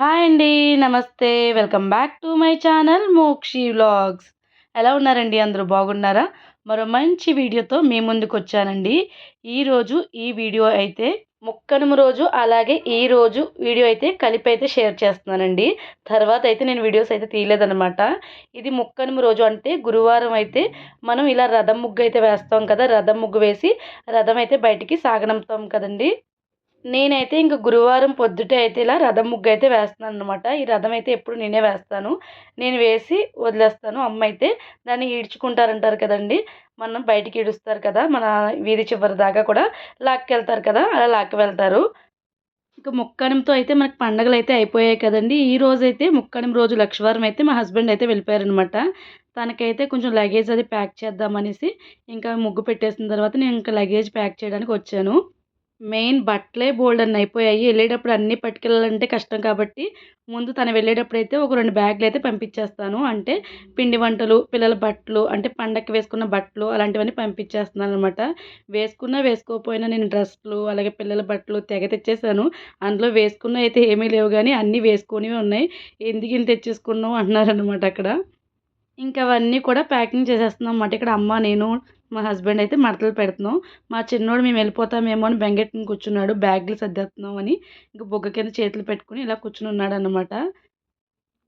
Hi అండి నమస్తే. Welcome back to my channel Mokshi vlogs. ఎలా ఉన్నారండి? అందరూ బాగున్నారా? మరో మంచి వీడియోతో మీ ముందుకు వచ్చానండి ఈరోజు ఈ వీడియో అయితే ముక్కనుమ రోజు అలాగే ఈ రోజు వీడియో అయితే కలిపి అయితే షేర్ చేస్తున్నానండి. తర్వాత అయితే నేను వీడియోస్ అయితే తీయలేదనమాట ఇది ముక్కనుమ రోజు అంటే గురువారం అయితే మనం ఇలా రథం ముగ్గు అయితే వేస్తాం కదా రథం ముగ్గు వేసి రథం అయితే బయటికి సాగనంపుతాం కదండి. నేనైతే ఇంక గురువారం పొద్దుటే అయితే ఇలా రథం ముగ్గు అయితే వేస్తున్నాను అనమాట ఈ రథం అయితే ఎప్పుడు నేనే వేస్తాను. నేను వేసి వదిలేస్తాను. అమ్మ అయితే దాన్ని ఈడ్చుకుంటారంటారు కదండి. మనం బయటికి ఈడుస్తారు కదా మన వీధి చివరి దాకా కూడా లాక్కెళ్తారు కదా అలా లాక్కి వెళ్తారు ఇంకా ముక్కనంతో అయితే మనకు పండగలు అయితే అయిపోయాయి కదండి. ఈ రోజు అయితే ముక్కడం రోజు లక్షవారం అయితే మా హస్బెండ్ అయితే వెళ్ళిపోయారనమాట తనకైతే కొంచెం లగేజ్ అది ప్యాక్ చేద్దామనేసి ఇంకా ముగ్గు పెట్టేసిన తర్వాత నేను ఇంకా లగేజ్ ప్యాక్ చేయడానికి వచ్చాను. మెయిన్ బట్టలే బోల్డ్ అన్ని అయిపోయాయి. వెళ్ళేటప్పుడు అన్నీ పట్టుకెళ్ళాలంటే కష్టం కాబట్టి ముందు తను వెళ్ళేటప్పుడు అయితే ఒక రెండు బ్యాగులు అయితే పంపించేస్తాను. అంటే పిండి వంటలు పిల్లల బట్టలు అంటే పండక్కి వేసుకున్న బట్టలు అలాంటివన్నీ పంపించేస్తున్నాను అనమాట వేసుకున్నా వేసుకోకపోయినా నేను డ్రెస్సులు అలాగే పిల్లల బట్టలు తెగ తెచ్చేసాను. అందులో వేసుకున్న అయితే ఏమీ లేవు కానీ అన్నీ వేసుకునేవి ఉన్నాయి. ఎందుకు ఇంత తెచ్చేసుకున్నావు? అన్నారనమాట అక్కడ. ఇంకా అవన్నీ కూడా ప్యాకింగ్ చేసేస్తున్నాం అన్నమాట. ఇక్కడ అమ్మ నేను మా హస్బెండ్ అయితే మడతలు పెడుతున్నాం. మా చిన్నోడు మేము వెళ్ళిపోతామేమో అని బెంగెట్టుకుని కూర్చున్నాడు. బ్యాగులు సర్దేస్తున్నాం అని ఇంకా బొగ్గ కింద చేతులు పెట్టుకుని ఇలా కూర్చుని ఉన్నాడు అనమాట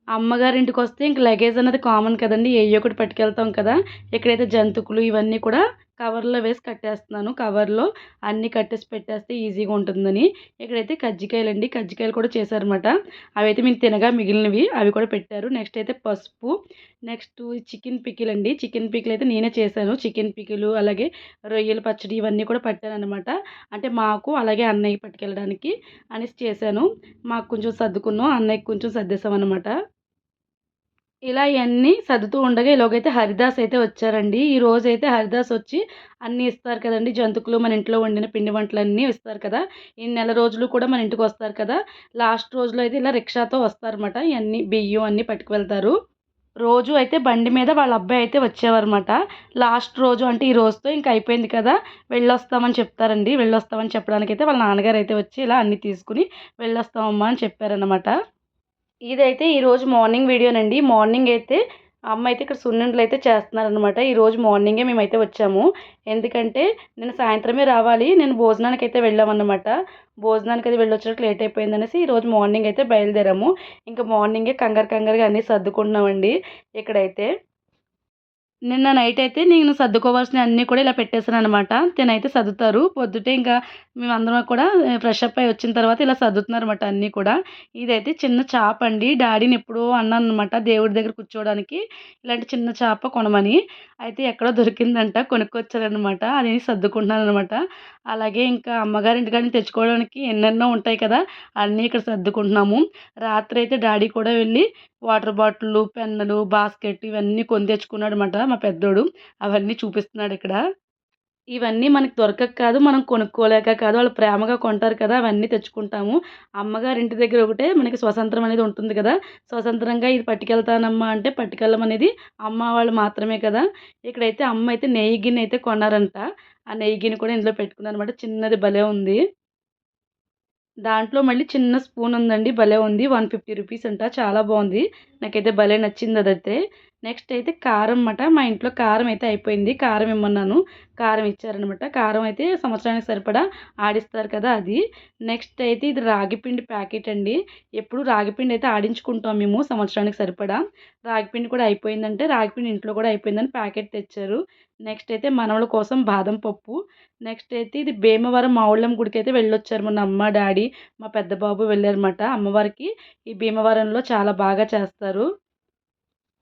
అమ్మగారింటికి వస్తే ఇంక లగేజ్ అన్నది కామన్ కదండి. ఏ ఒకటి పట్టుకెళ్తాం కదా. ఎక్కడైతే జంతుకులు ఇవన్నీ కూడా కవర్లో వేసి కట్టేస్తున్నాను. కవర్లో అన్నీ కట్టేసి పెట్టేస్తే ఈజీగా ఉంటుందని. ఇక్కడైతే కజ్జికాయలు అండి కజ్జికాయలు కూడా చేశారనమాట అవి అయితే మేము తినగా మిగిలినవి అవి కూడా పెట్టారు. నెక్స్ట్ అయితే పసుపు. నెక్స్ట్ చికెన్ పికిల్ అండి చికెన్ పికిల్ అయితే నేనే చేశాను. చికెన్ పికిలు అలాగే రొయ్యల పచ్చడి ఇవన్నీ కూడా పట్టాను అనమాట అంటే మాకు అలాగే అన్నయ్య పట్టుకెళ్ళడానికి అనేసి చేశాను. మాకు కొంచెం సర్దుకున్నాం. అన్నయ్యకి కొంచెం సర్దేశాం అనమాట ఇలా ఇవన్నీ సర్దుతూ ఉండగా ఇలాగైతే హరిదాస్ అయితే వచ్చారండి. ఈ రోజు అయితే హరిదాస్ వచ్చి అన్నీ ఇస్తారు కదండి. జంతుకులు మన ఇంట్లో వండిన పిండి వంటలు అన్నీ ఇస్తారు కదా. ఈ నెల రోజులు కూడా మన ఇంటికి వస్తారు కదా. లాస్ట్ రోజులో అయితే ఇలా రిక్షాతో వస్తారన్నమాట. ఇవన్నీ బియ్యం అన్నీ పట్టుకువెళ్తారు. రోజు అయితే బండి మీద వాళ్ళ అబ్బాయి అయితే వచ్చేవారన్నమాట. లాస్ట్ రోజు అంటే ఈ రోజుతో ఇంకా అయిపోయింది కదా. వెళ్ళొస్తామని చెప్తారండి. వెళ్ళొస్తామని చెప్పడానికి అయితే వాళ్ళ నాన్నగారు అయితే వచ్చి ఇలా అన్నీ తీసుకుని వెళ్ళొస్తామమ్మా అని చెప్పారనమాట ఇదైతే ఈరోజు మార్నింగ్ వీడియోనండి మార్నింగ్ అయితే అమ్మ అయితే ఇక్కడ సున్నుండలు అయితే చేస్తున్నారనమాట ఈరోజు మార్నింగే మేమైతే వచ్చాము. ఎందుకంటే నేను సాయంత్రమే రావాలి. నేను భోజనానికి అయితే వెళ్ళామన్నమాట. భోజనానికి అయితే వెళ్ళొచ్చినట్టు లేట్ అయిపోయింది అనేసి ఈరోజు మార్నింగ్ అయితే బయలుదేరాము. ఇంకా మార్నింగే కంగారు కంగారుగా అన్నీ సర్దుకుంటున్నామండి. ఇక్కడైతే నిన్న నైట్ అయితే నేను సర్దుకోవాల్సిన అన్నీ కూడా ఇలా పెట్టేసాను అనమాట తినైతే సర్దుతారు. పొద్దుటే ఇంకా మేమందరం కూడా ఫ్రెష్ అప్ అయి వచ్చిన తర్వాత ఇలా సర్దుతున్నారు అనమాట అన్నీ కూడా. ఇదైతే చిన్న చాప అండి. డాడీని ఎప్పుడో అన్నాను అనమాట దేవుడి దగ్గర కూర్చోవడానికి ఇలాంటి చిన్న చేప కొనమని. అయితే ఎక్కడో దొరికిందంట కొనుక్కొచ్చారనమాట అది సర్దుకుంటున్నాను అనమాట అలాగే ఇంకా అమ్మగారింటి కానీ తెచ్చుకోవడానికి ఎన్నెన్నో ఉంటాయి కదా అన్నీ ఇక్కడ సర్దుకుంటున్నాము. రాత్రి అయితే డాడీ కూడా వెళ్ళి వాటర్ బాటిళ్ళు పెన్నులు బాస్కెట్ ఇవన్నీ కొని తెచ్చుకున్నాడు అనమాట మా పెద్దోడు. అవన్నీ చూపిస్తున్నాడు ఇక్కడ. ఇవన్నీ మనకి దొరకక కాదు మనం కొనుక్కోలేక కాదు వాళ్ళు ప్రేమగా కొంటారు కదా అవన్నీ తెచ్చుకుంటాము. అమ్మగారి ఇంటి దగ్గర ఒకటే మనకి స్వతంత్రం అనేది ఉంటుంది కదా. స్వతంత్రంగా ఇది పట్టుకెళ్తానమ్మా అంటే పట్టుకెళ్ళమనేది అమ్మ వాళ్ళు మాత్రమే కదా. ఇక్కడైతే అమ్మ అయితే నెయ్యి గిన్నె అయితే కొన్నారంట. ఆ నెయ్యి గిన్నె కూడా ఇందులో పెట్టుకున్నారు అనమాట చిన్నది భలే ఉంది. దాంట్లో మళ్ళీ చిన్న స్పూన్ ఉందండి భలే ఉంది. వన్ ఫిఫ్టీ రూపీస్ అంట చాలా బాగుంది. నాకైతే భలే నచ్చింది అదైతే. నెక్స్ట్ అయితే కారం అన్నమాట. మా ఇంట్లో కారం అయితే అయిపోయింది. కారం ఇమ్మన్నాను. కారం ఇచ్చారనమాట కారం అయితే సంవత్సరానికి సరిపడా ఆడిస్తారు కదా అది. నెక్స్ట్ అయితే ఇది రాగిపిండి ప్యాకెట్ అండి. ఎప్పుడు రాగిపిండి అయితే ఆడించుకుంటాం మేము సంవత్సరానికి సరిపడా. రాగిపిండి కూడా అయిపోయిందంటే రాగిపిండి ఇంట్లో కూడా అయిపోయిందని ప్యాకెట్ తెచ్చారు. నెక్స్ట్ అయితే మనవల కోసం బాదం పప్పు. నెక్స్ట్ అయితే ఇది భీమవరం మావుళ్ళం గుడికి అయితే వెళ్ళొచ్చారు మొన్న అమ్మ డాడీ మా పెద్ద బాబు వెళ్ళారన్నమాట అమ్మవారికి. ఈ భీమవరంలో చాలా బాగా చేస్తారు.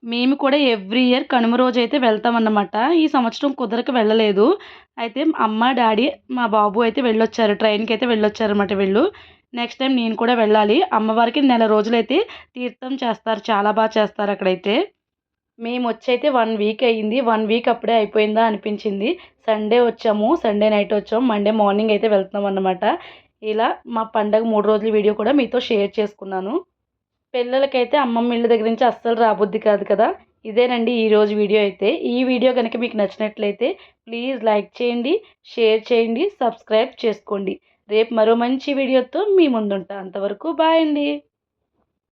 మేము కూడా ఎవ్రీ ఇయర్ కనుమ రోజు అయితే వెళ్తామన్నమాట. ఈ సంవత్సరం కుదరక వెళ్ళలేదు. అయితే అమ్మ డాడీ మా బాబు అయితే వెళ్ళొచ్చారు. ట్రైన్కి అయితే వెళ్ళొచ్చారన్నమాట వీళ్ళు. నెక్స్ట్ టైం నేను కూడా వెళ్ళాలి. అమ్మవారికి నెల రోజులైతే తీర్థం చేస్తారు. చాలా బాగా చేస్తారు అక్కడైతే. మేము వచ్చి అయితే వన్ వీక్ అయ్యింది. వన్ వీక్ అప్పుడే అయిపోయిందా అనిపించింది. సండే వచ్చాము. సండే నైట్ వచ్చాము. మండే మార్నింగ్ అయితే వెళ్తున్నాం అన్నమాట ఇలా మా పండగ మూడు రోజుల వీడియో కూడా మీతో షేర్ చేసుకున్నాను. పిల్లలకైతే అమ్మమ్మ ఇళ్ళ దగ్గర నుంచి అస్సలు రాబుద్ది కాదు కదా. ఇదేనండి ఈరోజు వీడియో అయితే. ఈ వీడియో కనుక మీకు నచ్చినట్లయితే ప్లీజ్ లైక్ చేయండి షేర్ చేయండి సబ్స్క్రైబ్ చేసుకోండి. రేపు మరో మంచి వీడియోతో మీ ముందుంటా. అంతవరకు బాయ్ అండి.